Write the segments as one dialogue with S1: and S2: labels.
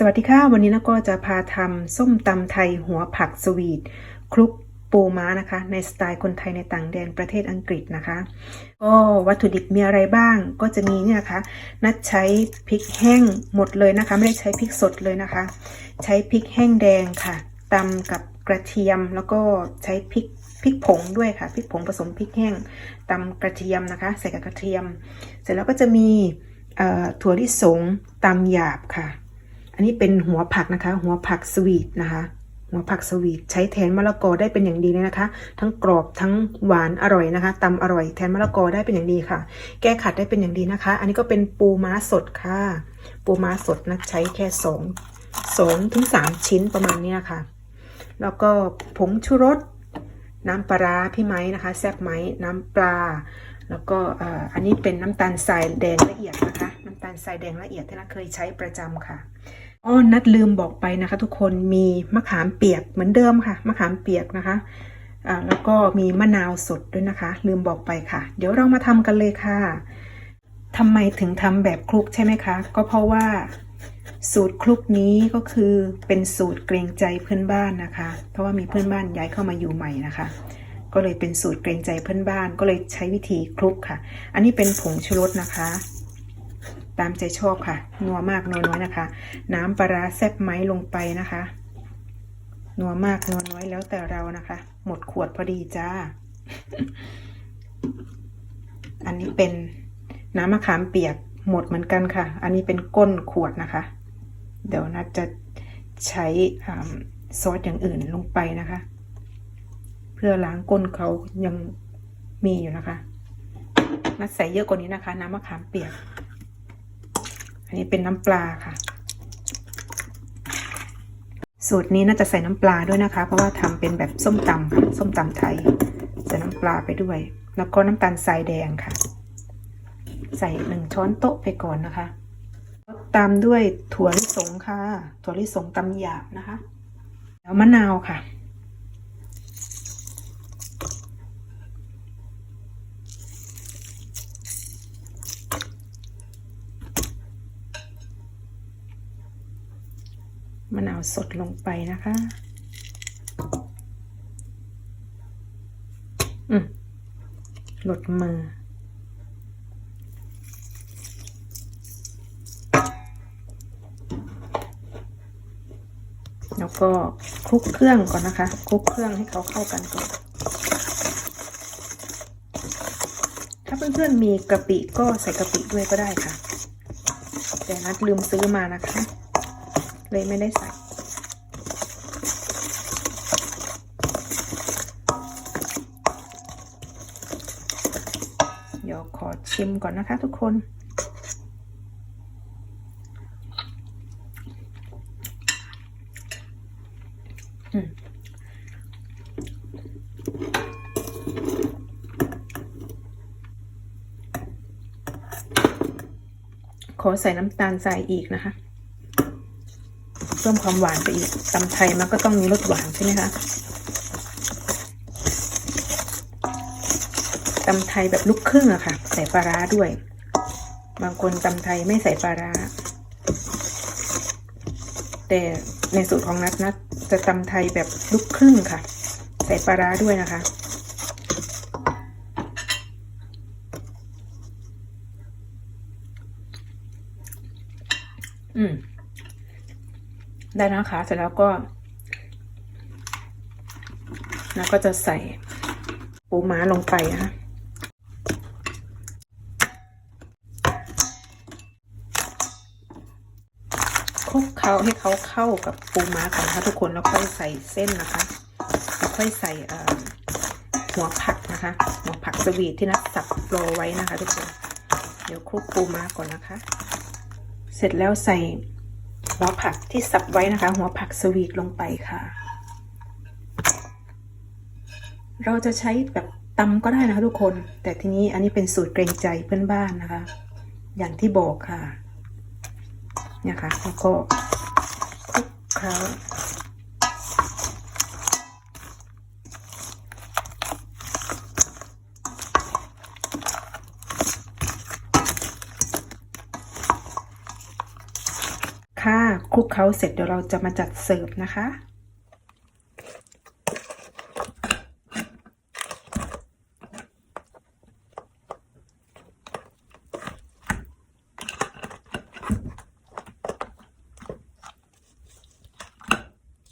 S1: สวัสดีค่ะ วันนี้นะก็จะพาทำส้มตำไทยหัวผักสวีทคลุกปูม้านะคะ ในสไตล์คนไทยในต่างแดนประเทศอังกฤษนะคะ ก็วัตถุดิบมีอะไรบ้างก็จะมีเนี่ยนะคะ นัดใช้พริกแห้งหมดเลยนะคะ ไม่ได้ใช้พริกสดเลยนะคะ ใช้พริกแห้งแดงค่ะตำกับกระเทียมแล้วก็ใช้พริกพริกผงด้วยค่ะพริกผงผสมพริกแห้งตำกระเทียมนะคะ ใส่กับกระเทียม เสร็จแล้วก็จะมีถั่วลิสงตำหยาบค่ะ อันนี้เป็นหัวผักนะคะ หัวผักสวีทนะคะ หัวผักสวีทใช้แทนมะละกอได้เป็นอย่างดีเลยนะคะ ทั้งกรอบทั้งหวานอร่อยนะคะตำอร่อยแทนมะละกอได้เป็นอย่างดีค่ะ แก้ขัดได้เป็นอย่างดีนะคะ อันนี้ก็เป็นปูม้าสดค่ะ ปูม้าสดนะใช้แค่สองสองถึงสามชิ้นประมาณนี้นะคะแล้วก็ผงชูรสน้ำปลาพี่ไม้นะคะ แซ่บไหมน้ำปลา แล้วก็อันนี้เป็นน้ำตาลทรายแดงละเอียดนะคะ น้ำตาลทรายแดงละเอียดที่นัทเคยใช้ประจำค่ะ อ้อนัดลืมบอกไปนะคะ ทุกคนมีมะขามเปียกเหมือนเดิมค่ะ มะขามเปียกนะคะอ่าแล้วก็มีมะนาวสดด้วยนะคะ ลืมบอกไปค่ะ เดี๋ยวเรามาทำกันเลยค่ะทำไมถึงทำแบบคลุกใช่ไหมคะ ก็เพราะว่าสูตรคลุกนี้ก็คือเป็นสูตรเกรงใจเพื่อนบ้านนะคะ เพราะว่ามีเพื่อนบ้านย้ายเข้ามาอยู่ใหม่นะคะ ก็เลยเป็นสูตรเกรงใจเพื่อนบ้านก็เลยใช้วิธีคลุกค่ะ อันนี้เป็นผงชูรสนะคะ ตามใจชอบค่ะ นัวมากนัวน้อยนะคะ น้ำปลาร้าแซ่บไหมลงไปนะคะ นัวมากนัวน้อยแล้วแต่เรานะคะ หมดขวดพอดีจ้า อันนี้เป็นน้ำมะขามเปียกหมดเหมือนกันค่ะ อันนี้เป็นก้นขวดนะคะ เดี๋ยวนัดจะใช้อซอสอย่างอื่นลงไปนะคะ เพื่อล้างก้นเขายังมีอยู่นะคะ นัดใส่เยอะกว่านี้นะคะ น้ำมะขามเปียก อันนี้เป็นน้ำปลาค่ะ สูตรนี้น่าจะใส่น้ำปลาด้วยนะคะ เพราะว่าทำเป็นแบบส้มตำค่ะ ส้มตำไทยใส่น้ำปลาไปด้วย แล้วก็น้ำตาลทรายแดงค่ะ ใส่หนึ่งช้อนโต๊ะไปก่อนนะคะ ตามด้วยถั่วลิสงค่ะ ถั่วลิสงตำหยาบนะคะ แล้วมะนาวค่ะ มะนาวสดลงไปนะคะ อืมหลดมือแล้วก็คลุกเครื่องก่อนนะคะ คลุกเครื่องให้เขาเข้ากันก่อน ถ้าเพื่อนๆมีกะปิก็ใส่กะปิด้วยก็ได้ค่ะ แต่นัดลืมซื้อมานะคะ เลยไม่ได้ใส่เดี๋ยวขอชิมก่อนนะคะทุกคน อืมขอใส่น้ำตาลทรายอีกนะคะ เพิ่มความหวานไปอีกตำไทยมันก็ต้องมีรสหวานใช่ไหมคะตำไทยแบบลูกครึ่งอะค่ะ ใส่ปลาร้าด้วย บางคนตำไทยไม่ใส่ปลาร้า แต่ในสูตรของนัทนัทจะตำไทยแบบลูกครึ่งค่ะ ใส่ปลาร้าด้วยนะคะอืม ได้นะคะเสร็จแล้วก็แล้วก็จะใส่ปูม้าลงไปนะคลุกเคล้าให้เขาเข้ากับปูม้าก่อนนะคะทุกคนแล้วค่อยใส่เส้นนะคะแล้วค่อยใส่หัวผักนะคะ หัวผักสวีทที่นัดสับโรไว้นะคะ ทุกคน เดี๋ยวคลุกปูม้าก่อนนะคะ เสร็จแล้วใส่ หัวผักที่สับไว้นะคะ หัวผักสวีทลงไปค่ะ เราจะใช้แบบตำก็ได้นะคะทุกคน แต่ทีนี้อันนี้เป็นสูตรเกรงใจเพื่อนบ้านนะคะ อย่างที่บอกค่ะเนี่ยค่ะแล้วก็คลุกเคล้าค่ะค ลุกเคล้าเสร็จเดี๋ยวเราจะมาจัดเสิร์ฟนะคะ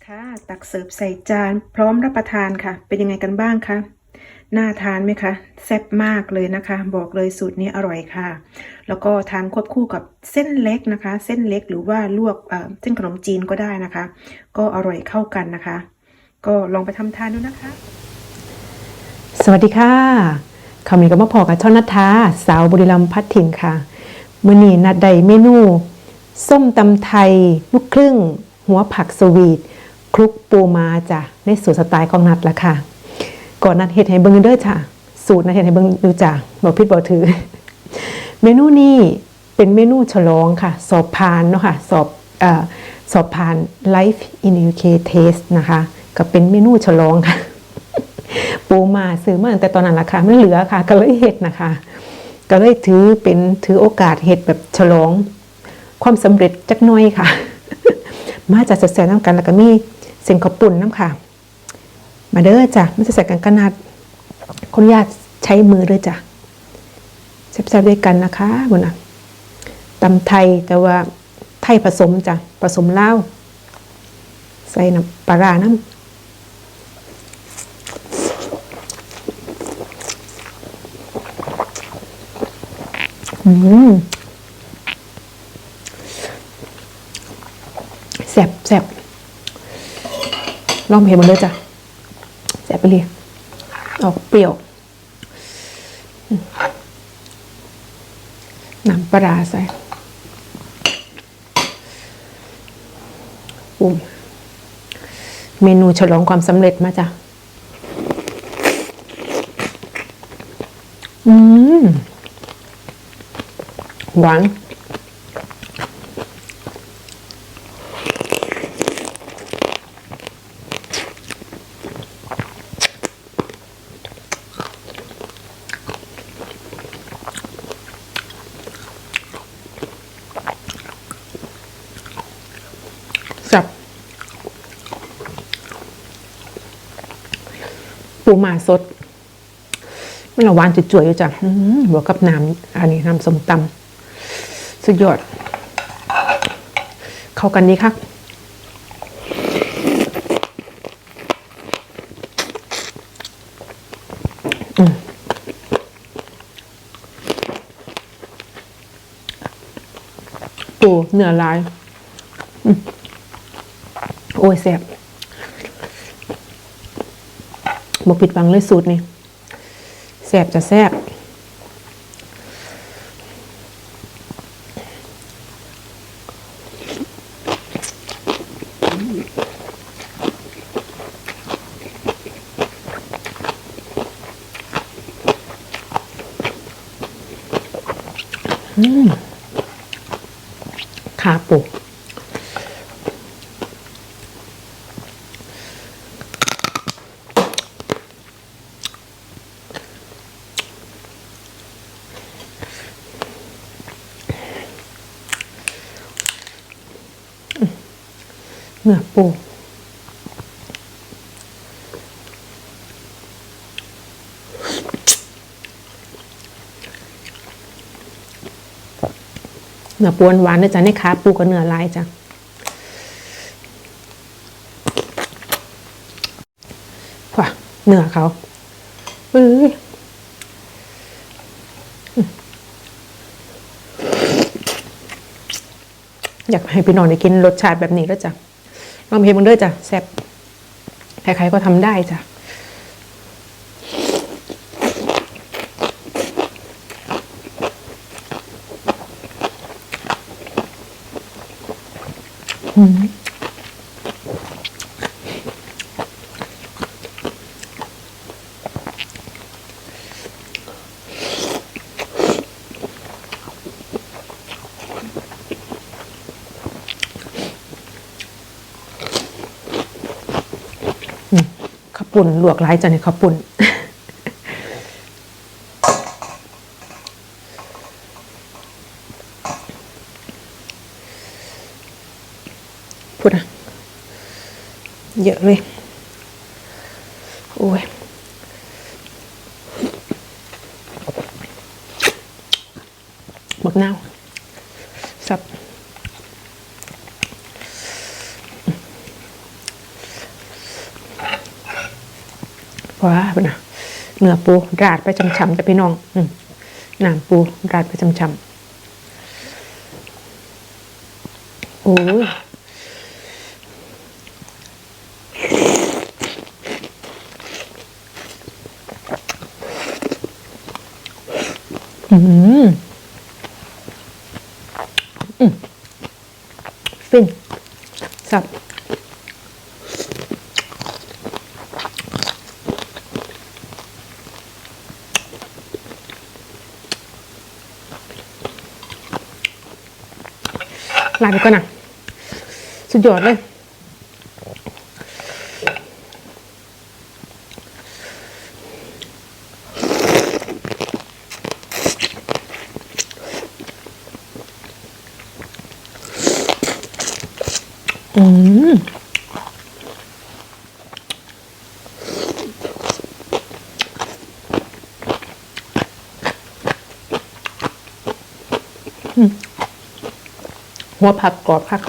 S1: ค่ะ ตักเสิร์ฟใส่จานพร้อมรับประทานค่ะ เป็นยังไงกันบ้างคะ น่าทานไหมคะแซ่บมากเลยนะคะ บอกเลยสูตรนี้อร่อยค่ะ แล้วก็ทานควบคู่กับเส้นเล็กนะคะ เส้นเล็กหรือว่าลวกเส้นขนมจีนก็ได้นะคะ ก็อร่อยเข้ากันนะคะ ก็ลองไปทำทานดูนะคะ
S2: สวัสดีค่ะคำนี้ก็มาพอกับช่องนัทธาสาวบุรีรัมย์พัดถิ่นค่ะมื่อนี้นัดใดเมนู ส้มตำไทย ลูกครึ่ง หัวผักสวีทคลุกปูมาจ้ะในสูตรสไตล์ของนัดละค่ะ ก่อนนัดเฮ็ดให้เบิ่งเด้อจ้ะสูตรนัดเฮ็ดให้เบิ่งดูจ้ะบอกพิดบอกถือ เมนูนี้เป็นเมนูฉลองค่ะ สอบผ่านเนาะค่ะสอบอสอบผ่าน Life in UK Taste นะคะ ก็เป็นเมนูฉลองค่ะ ปูมาซื้อมาตั้งแต่ตอนนั้นราคาไมันเหลือค่ะ ก็เลยเห็ดนะคะ ก็เลยถือเป็นถือโอกาสเห็ดแบบฉลอง ความสำเร็จจักน้อยค่ะ มาจากแสบๆน้ำกันแล้วก็มีเส้นข้าวปุ่นน้ำค่ะ มาเด้อจ้ะไม่ใส่กันขนาดคนญาติใช้มือเลยจ้ะแซ่บๆด้วยกันนะคะบนน่ะตำไทยแต่ว่าไทยผสมจ้ะผสมเหล้าใส่น้ำปลาร้าน้ำอืมแสบแสบลองเพลงมันเลยจ้ะ ไปเลยออกเปรี้ยวน้ำปลาร้าใส่ปุ่มเมนูฉลองความสำเร็จมาจ้ะ อืม หวาน ปูหมาสด มันละหวานจุ๋ยๆอยู่จ้ะหือบวกกับน้ำอันนี้น้ำสมตำสุดยอด เข้ากันดีครับอืมปูเนื้อลายอโอ้ยแซ่บ บ่ปิดบังเลยสูตรนี่แสบจะแสบอืมขาปู เนื้อปูเนื้อปูหวานนะจ๊ะในขาปูกับเนื้อลายจ้ะว่ะเนื้อเขาเอ้ยอยากให้พี่น้องได้กินรสชาติแบบนี้แล้วจ้ะ ลองเพลงมันด้วยจ้ะแซ่บใครๆก็ทำได้จ้ะ ปุ่นลวกหลายจะให้เขปุ่นพูดอะเยอะเลย โอ้ย อปูราดไปจำๆแต่พี่น้องอืมน้ำปูราดไปจำๆโอ้ยอืมอืมฟินสับ ลาไปก่อนนะสุดยอดเลยอืม หัวผักกรอบผัก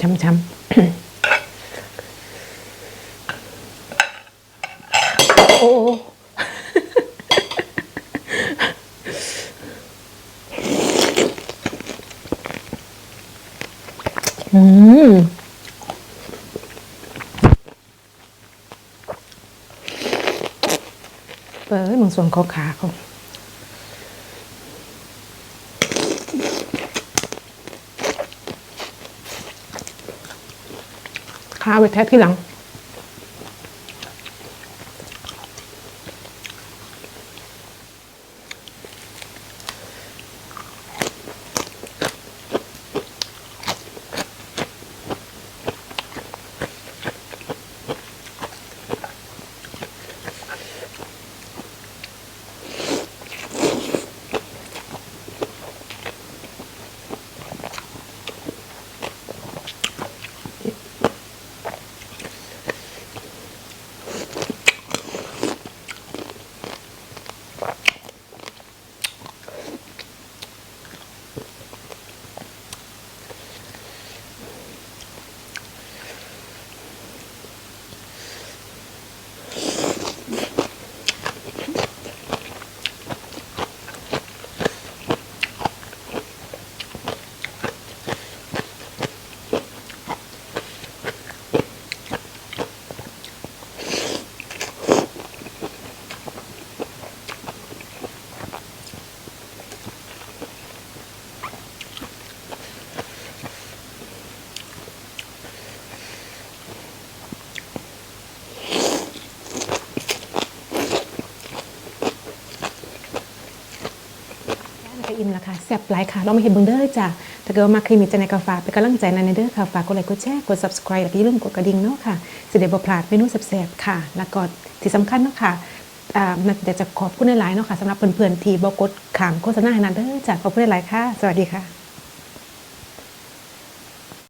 S2: ช้ำช้ำ โอ้ อืมเปิดมึงส่วนเขาขาเขาขาไปแทะที่หลัง ก็ อิ่มแล้วค่ะแซ่บหลายค่ะเรามาเห็นเบิ่งเด้อจ้ะถ้าเกิดว่ามาคลิปนี้จะในกาฝากเป็นกำลังใจในในเด้อค่ะฝากกดไลค์กดแชร์กด subscribe แล้วก็อย่าลืมกดกระดิ่งเนาะค่ะสิเดบพลาดเมนูแซ่บๆค่ะ แล้วก็ที่สำคัญเนาะค่ะอ่านัดเดี๋ยวจะขอบคุณหลายๆเนาะค่ะสำหรับเพื่อนๆที่บอกดขามโฆษณาให้นัดเด้อจ้ะขอบคุณหลายๆค่ะ สวัสดีค่ะ